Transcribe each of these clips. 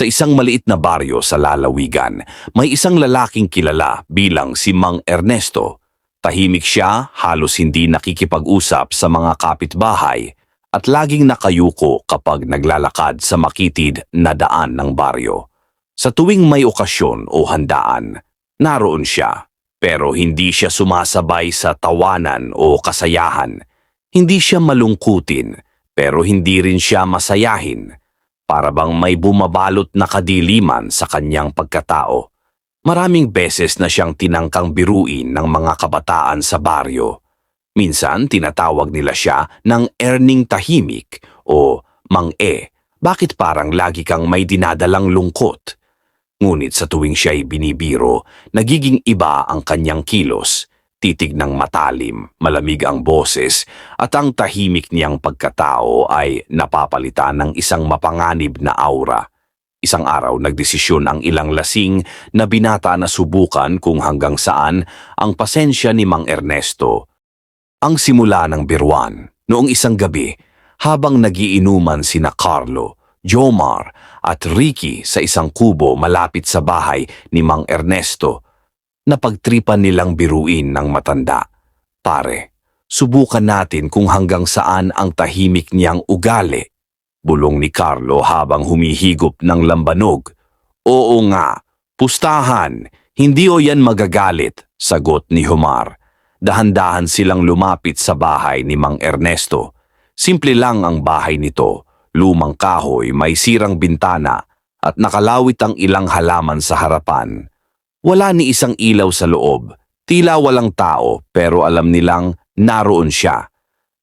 Sa isang maliit na baryo sa lalawigan, may isang lalaking kilala bilang si Mang Ernesto. Tahimik siya, halos hindi nakikipag-usap sa mga kapitbahay at laging nakayuko kapag naglalakad sa makitid na daan ng baryo. Sa tuwing may okasyon o handaan, naroon siya. Pero hindi siya sumasabay sa tawanan o kasayahan. Hindi siya malungkutin, pero hindi rin siya masayahin. Para bang may bumabalot na kadiliman sa kanyang pagkatao. Maraming beses na siyang tinangkang biruin ng mga kabataan sa baryo. Minsan tinatawag nila siya ng earning tahimik o mang e. Bakit parang lagi kang may dinadalang lungkot? Ngunit sa tuwing siya'y binibiro, nagiging iba ang kanyang kilos. Titig ng matalim, malamig ang boses, at ang tahimik niyang pagkatao ay napapalitan ng isang mapanganib na aura. Isang araw nagdesisyon ang ilang lasing na binata na subukan kung hanggang saan ang pasensya ni Mang Ernesto. Ang simula ng biruan, noong isang gabi, habang nagiinuman sina Carlo, Jomar at Ricky sa isang kubo malapit sa bahay ni Mang Ernesto, napagtripan nilang biruin ng matanda. Pare, subukan natin kung hanggang saan ang tahimik niyang ugali. Bulong ni Carlo habang humihigop ng lambanog. Oo nga, pustahan, hindi o yan magagalit, sagot ni Humar. Dahan-dahan silang lumapit sa bahay ni Mang Ernesto. Simple lang ang bahay nito, lumang kahoy, may sirang bintana at nakalawit ang ilang halaman sa harapan. Wala ni isang ilaw sa loob, tila walang tao pero alam nilang naroon siya.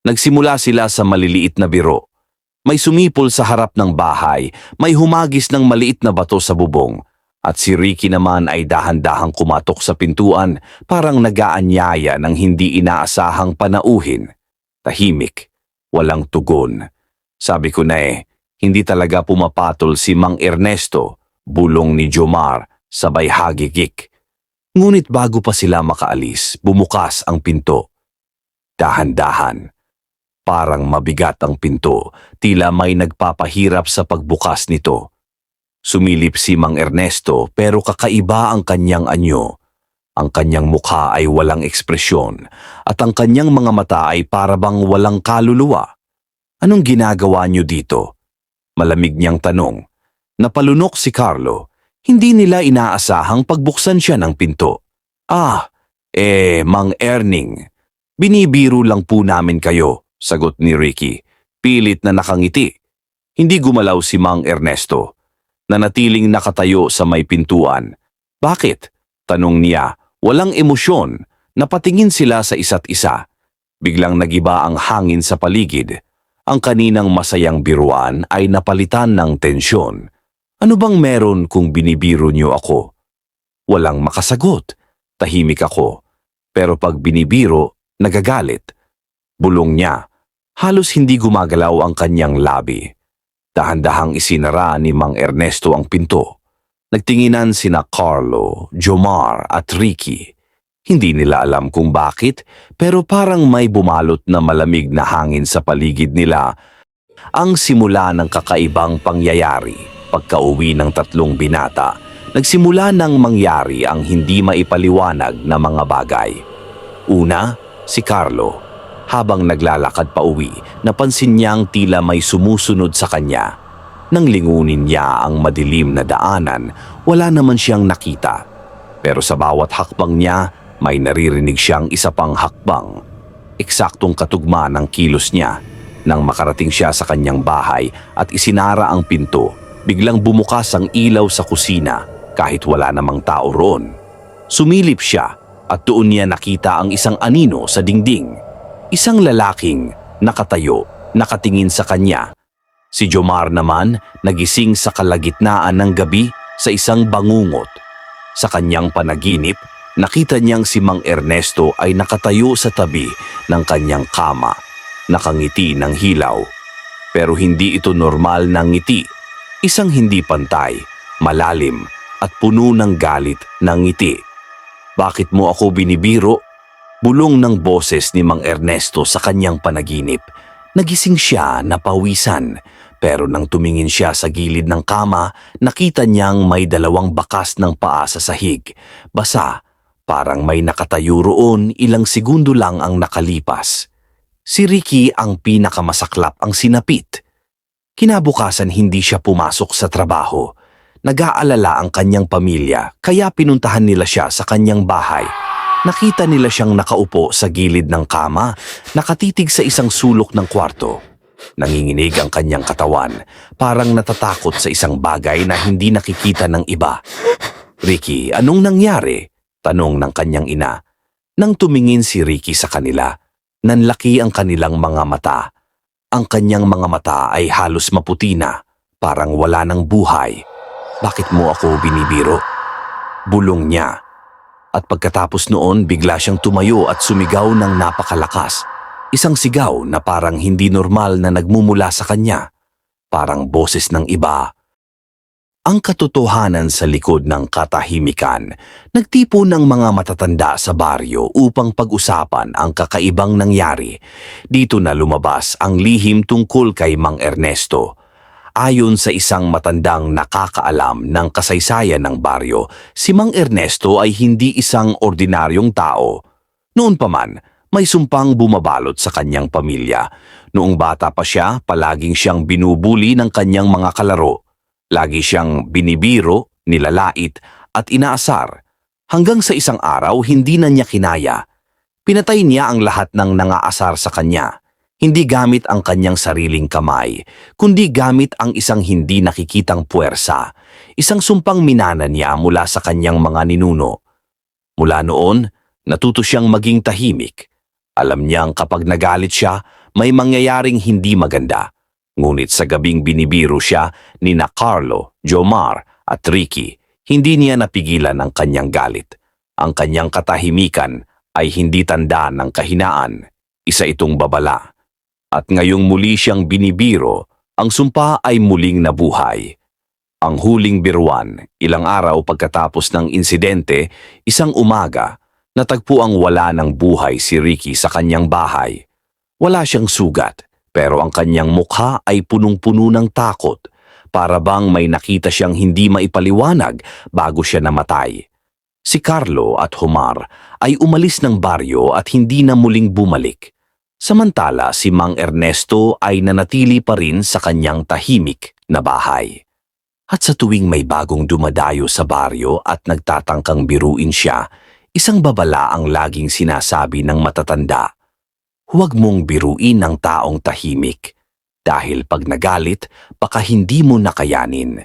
Nagsimula sila sa maliliit na biro. May sumipol sa harap ng bahay, may humagis ng maliit na bato sa bubong, at si Ricky naman ay dahan-dahang kumatok sa pintuan parang nagaanyaya ng hindi inaasahang panauhin. Tahimik, walang tugon. Sabi ko na eh, hindi talaga pumapatol si Mang Ernesto, bulong ni Jomar, sabay hagigik. Ngunit bago pa sila makaalis, bumukas ang pinto. Dahan-dahan. Parang mabigat ang pinto, tila may nagpapahirap sa pagbukas nito. Sumilip si Mang Ernesto pero kakaiba ang kanyang anyo. Ang kanyang mukha ay walang ekspresyon at ang kanyang mga mata ay parabang walang kaluluwa. Anong ginagawa niyo dito? Malamig niyang tanong. Napalunok si Carlo. Hindi nila inaasahang pagbuksan siya ng pinto. Ah, eh, Mang Erning. Binibiro lang po namin kayo, sagot ni Ricky. Pilit na nakangiti. Hindi gumalaw si Mang Ernesto. Nanatiling nakatayo sa may pintuan. Bakit? Tanong niya. Walang emosyon. Napatingin sila sa isa't isa. Biglang nagiba ang hangin sa paligid ang kaninang masayang biruan ay napalitan ng tensyon. Ano bang meron kung binibiro niyo ako? Walang makasagot. Tahimik ako. Pero pag binibiro, nagagalit. Bulong niya. Halos hindi gumagalaw ang kanyang labi. Dahan-dahang isinara ni Mang Ernesto ang pinto. Nagtinginan sina Carlo, Jomar at Ricky. Hindi nila alam kung bakit, pero parang may bumalot na malamig na hangin sa paligid nila. Ang simula ng kakaibang pangyayari, pagkauwi ng tatlong binata, nagsimula ng mangyari ang hindi maipaliwanag na mga bagay. Una, si Carlo. Habang naglalakad pa uwi, napansin niyang tila may sumusunod sa kanya. Nang lingunin niya ang madilim na daanan, wala naman siyang nakita. Pero sa bawat hakbang niya, may naririnig siyang isa pang hakbang. Eksaktong katugma ng kilos niya. Nang makarating siya sa kanyang bahay at isinara ang pinto, biglang bumukas ang ilaw sa kusina kahit wala namang tao roon. Sumilip siya at doon niya nakita ang isang anino sa dingding. Isang lalaking nakatayo, nakatingin sa kanya. Si Jomar naman nagising sa kalagitnaan ng gabi sa isang bangungot. Sa kanyang panaginip, nakita niyang si Mang Ernesto ay nakatayo sa tabi ng kanyang kama, nakangiti ng hilaw. Pero hindi ito normal na ngiti, isang hindi pantay, malalim at puno ng galit na ngiti. Bakit mo ako binibiro? Bulong ng boses ni Mang Ernesto sa kanyang panaginip. Nagising siya na pawisan, Pero nang tumingin siya sa gilid ng kama, nakita niyang may dalawang bakas ng paa sa sahig. Basa, parang may nakatayo roon ilang segundo lang ang nakalipas. Si Ricky ang pinakamasaklap ang sinapit. Kinabukasan hindi siya pumasok sa trabaho. Nag-aalala ang kanyang pamilya kaya pinuntahan nila siya sa kanyang bahay. Nakita nila siyang nakaupo sa gilid ng kama, nakatitig sa isang sulok ng kwarto. Nanginginig ang kanyang katawan, parang natatakot sa isang bagay na hindi nakikita ng iba. Ricky, anong nangyari? Tanong ng kanyang ina. Nang tumingin si Ricky sa kanila, nanlaki ang kanilang mga mata. Ang kanyang mga mata ay halos maputi na, parang wala ng buhay. Bakit mo ako binibiro? Bulong niya. At pagkatapos noon, bigla siyang tumayo at sumigaw ng napakalakas. Isang sigaw na parang hindi normal na nagmumula sa kanya. Parang boses ng iba. Ang katotohanan sa likod ng katahimikan, nagtipo ng mga matatanda sa baryo upang pag-usapan ang kakaibang nangyari. Dito na lumabas ang lihim tungkol kay Mang Ernesto. Ayon sa isang matandang nakakaalam ng kasaysayan ng baryo, si Mang Ernesto ay hindi isang ordinaryong tao. Noon pa man, may sumpang bumabalot sa kanyang pamilya. Noong bata pa siya, palaging siyang binubuli ng kanyang mga kalaro. Lagi siyang binibiro, nilalait at inaasar. Hanggang sa isang araw, hindi na niya kinaya. Pinatay niya ang lahat ng nangaasar sa kanya. Hindi gamit ang kanyang sariling kamay, kundi gamit ang isang hindi nakikitang puwersa. Isang sumpang minana niya mula sa kanyang mga ninuno. Mula noon, natuto siyang maging tahimik. Alam niyang kapag nagalit siya, may mangyayaring hindi maganda. Ngunit sa gabing binibiro siya ni na Carlo, Jomar at Ricky, hindi niya napigilan ang kanyang galit. Ang kanyang katahimikan ay hindi tanda ng kahinaan. Isa itong babala. At ngayong muli siyang binibiro, ang sumpa ay muling nabuhay. Ang huling biruan, ilang araw pagkatapos ng insidente, isang umaga, natagpo ang wala ng buhay si Ricky sa kanyang bahay. Wala siyang sugat, pero ang kanyang mukha ay punong-puno ng takot, para bang may nakita siyang hindi maipaliwanag bago siya namatay. Si Carlo at Humar ay umalis ng baryo at hindi na muling bumalik. Samantala si Mang Ernesto ay nanatili pa rin sa kanyang tahimik na bahay. At sa tuwing may bagong dumadayo sa baryo at nagtatangkang biruin siya, isang babala ang laging sinasabi ng matatanda. Huwag mong biruin ang taong tahimik dahil pag nagalit, baka hindi mo nakayanin.